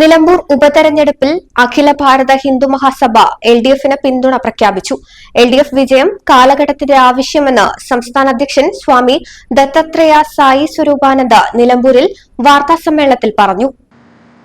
Nilambur ഉപതെരഞ്ഞെടുപ്പിൽ അഖില ഭാരത Hindu Mahasabha L D എഫിന് പിന്തുണ പ്രഖ്യാപിച്ചു. എൽ ഡി എഫ് വിജയം കാലഘട്ടത്തിന്റെ ആവശ്യമെന്ന് സംസ്ഥാന അധ്യക്ഷൻ സ്വാമി ദത്താത്രേയ സായി സ്വരൂപാനന്ദ നിലമ്പൂരിൽ വാർത്താസമ്മേളനത്തിൽ പറഞ്ഞു.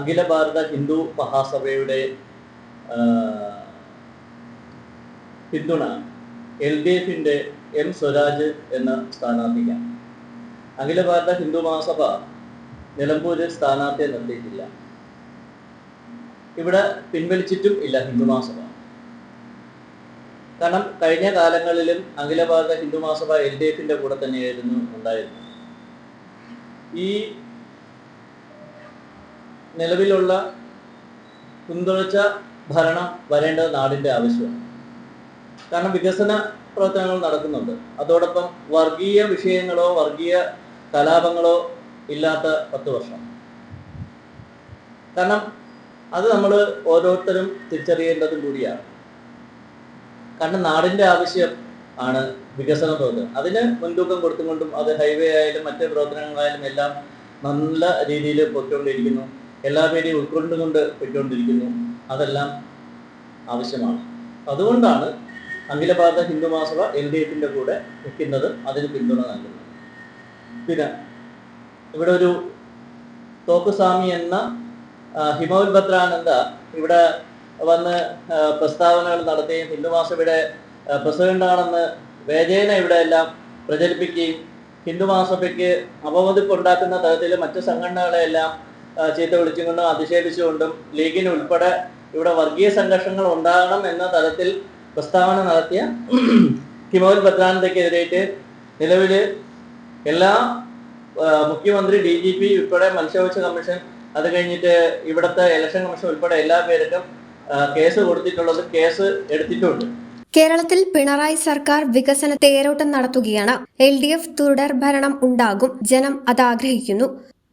അഖില ഭാരത ഹിന്ദു മഹാസഭയുടെ പിന്തുണ എൽ ഡി എഫിന്റെ എം സ്വരാജ് എന്ന സ്ഥാനാർത്ഥിക്കാണ്. അഖില ഭാരത ഹിന്ദു മഹാസഭ നിലമ്പൂരിൽ സ്ഥാനാർത്ഥിയെ നിർത്തിയിട്ടില്ല ഇവിടെ പിൻവലിച്ചിട്ടും ഇല്ല ഹിന്ദു കാരണം കഴിഞ്ഞ കാലങ്ങളിലും അഖില ഭാരത ഹിന്ദു മഹാസഭ എൽ ഡി എഫിന്റെ കൂടെ തന്നെയായിരുന്നു ഉണ്ടായിരുന്നത്. ഈ നിലവിലുള്ള പിന്തുണച്ച ഭരണം വരേണ്ടത് നാടിന്റെ ആവശ്യമാണ്. കാരണം വികസന പ്രവർത്തനങ്ങൾ നടക്കുന്നുണ്ട്. അതോടൊപ്പം വർഗീയ വിഷയങ്ങളോ വർഗീയ കലാപങ്ങളോ ഇല്ലാത്ത പത്ത് വർഷം. കാരണം അത് നമ്മൾ ഓരോരുത്തരും തിരിച്ചറിയേണ്ടതും കൂടിയാണ്. കാരണം നാടിന്റെ ആവശ്യം ആണ് വികസന പ്രവർത്തനം. അതിന് മുൻതൂക്കം കൊടുത്തുകൊണ്ടും അത് ഹൈവേ ആയാലും മറ്റ് പ്രവർത്തനങ്ങളായാലും എല്ലാം നല്ല രീതിയിൽ പൊയ്ക്കൊണ്ടിരിക്കുന്നു. എല്ലാ പേരെയും ഉൾക്കൊണ്ടുകൊണ്ട് പൊയ്ക്കൊണ്ടിരിക്കുന്നു. അതെല്ലാം ആവശ്യമാണ്. അതുകൊണ്ടാണ് അഖില ഭാരത ഹിന്ദു മഹാസഭ എൽ ഡി എഫിന്റെ കൂടെ നിൽക്കുന്നത് അതിന് പിന്തുണ നൽകുന്നത്. പിന്നെ ഇവിടെ ഒരു തോക്കുസ്വാമി എന്ന ഹിമോൽ ബത്രാനന്ദ ഇവിടെ വന്ന് പ്രസ്താവനകൾ നടത്തുകയും ഹിന്ദു മഹാസഭയുടെ ആ, പ്രസിഡന്റാണെന്ന് വേജേന ഇവിടെ എല്ലാം പ്രചരിപ്പിക്കുകയും ഹിന്ദുമാസഭയ്ക്ക് അപമതിപ്പുണ്ടാക്കുന്ന തരത്തിൽ മറ്റ് സംഘടനകളെല്ലാം ചീത്ത വിളിച്ചുകൊണ്ടും അധിക്ഷേപിച്ചുകൊണ്ടും ലീഗിന് ഉൾപ്പെടെ ഇവിടെ വർഗീയ സംഘർഷങ്ങൾ ഉണ്ടാകണം എന്ന തരത്തിൽ പ്രസ്താവന നടത്തിയ ഹിമോൽ ഭദ്രാനന്ദയ്ക്കെതിരായിട്ട് നിലവിൽ എല്ലാ മുഖ്യമന്ത്രി ഡി ജി പി ഉൾപ്പെടെ മനുഷ്യാവകാശ കമ്മീഷൻ അത് കഴിഞ്ഞിട്ട് ഇവിടുത്തെ ഇലക്ഷൻ കമ്മീഷൻ ഉൾപ്പെടെ എല്ലാ പേർക്കും കേസ് കൊടുത്തിട്ടുള്ളത് കേസ് എടുത്തിട്ടുണ്ട്. കേരളത്തിൽ പിണറായി സർക്കാർ വികസന തേരോട്ടം നടത്തുകയാണ്. എൽ ഡി എഫ് തുടർ ഭരണം ഉണ്ടാകും. ജനം അത് ആഗ്രഹിക്കുന്നു.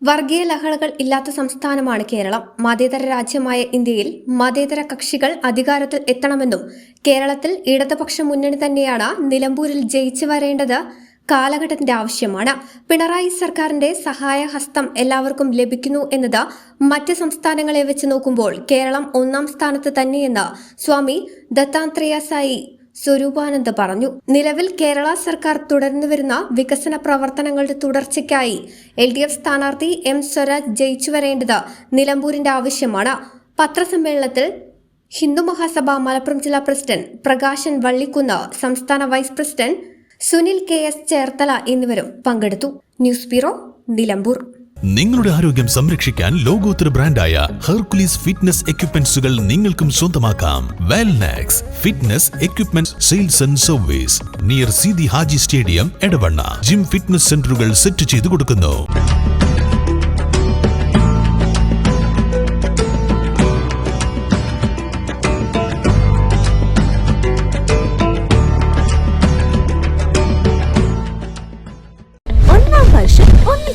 വർഗീയ ലഹളകൾ ഇല്ലാത്ത സംസ്ഥാനമാണ് കേരളം. മതേതര രാജ്യമായ ഇന്ത്യയിൽ മതേതര കക്ഷികൾ അധികാരത്തിൽ എത്തണമെന്നും കേരളത്തിൽ ഇടതുപക്ഷ മുന്നണി തന്നെയാണ് നിലമ്പൂരിൽ ജയിച്ചു വരേണ്ടത് കാലഘട്ടത്തിന്റെ ആവശ്യമാണ്. പിണറായി സർക്കാരിന്റെ സഹായ ഹസ്തം എല്ലാവർക്കും ലഭിക്കുന്നു എന്നത് മറ്റ് സംസ്ഥാനങ്ങളെ വെച്ച് നോക്കുമ്പോൾ കേരളം ഒന്നാം സ്ഥാനത്ത് തന്നെയെന്ന് സ്വാമി ദത്താത്രേയ സായി സ്വരൂപാനന്ദ് പറഞ്ഞു. നിലവിൽ കേരള സർക്കാർ തുടർന്നു വരുന്ന വികസന പ്രവർത്തനങ്ങളുടെ തുടർച്ചയ്ക്കായി എൽ ഡി എഫ് സ്ഥാനാർത്ഥി എം സ്വരാജ് ജയിച്ചു വരേണ്ടത് നിലമ്പൂരിന്റെ ആവശ്യമാണ്. പത്രസമ്മേളനത്തിൽ ഹിന്ദു മഹാസഭ മലപ്പുറം ജില്ലാ പ്രസിഡന്റ് പ്രകാശൻ വള്ളിക്കുന്ന് സംസ്ഥാന vice president Sunil K S Cherthala എന്നിവരും പങ്കെടുത്തു. News bureau Nilambur. നിങ്ങളുടെ ആരോഗ്യം സംരക്ഷിക്കാൻ ലോകോത്തര ബ്രാൻഡായ ഹെർക്കുലീസ് ഫിറ്റ്നസ് എക്യുപ്മെന്റ്സുകൾ നിങ്ങൾക്കും സ്വന്തമാക്കാം. Wellnax fitness equipment sales and service near Sidhi Haji stadium Edavanna. Gym fitness സെന്ററുകൾ സെറ്റ് ചെയ്തു കൊടുക്കുന്നു.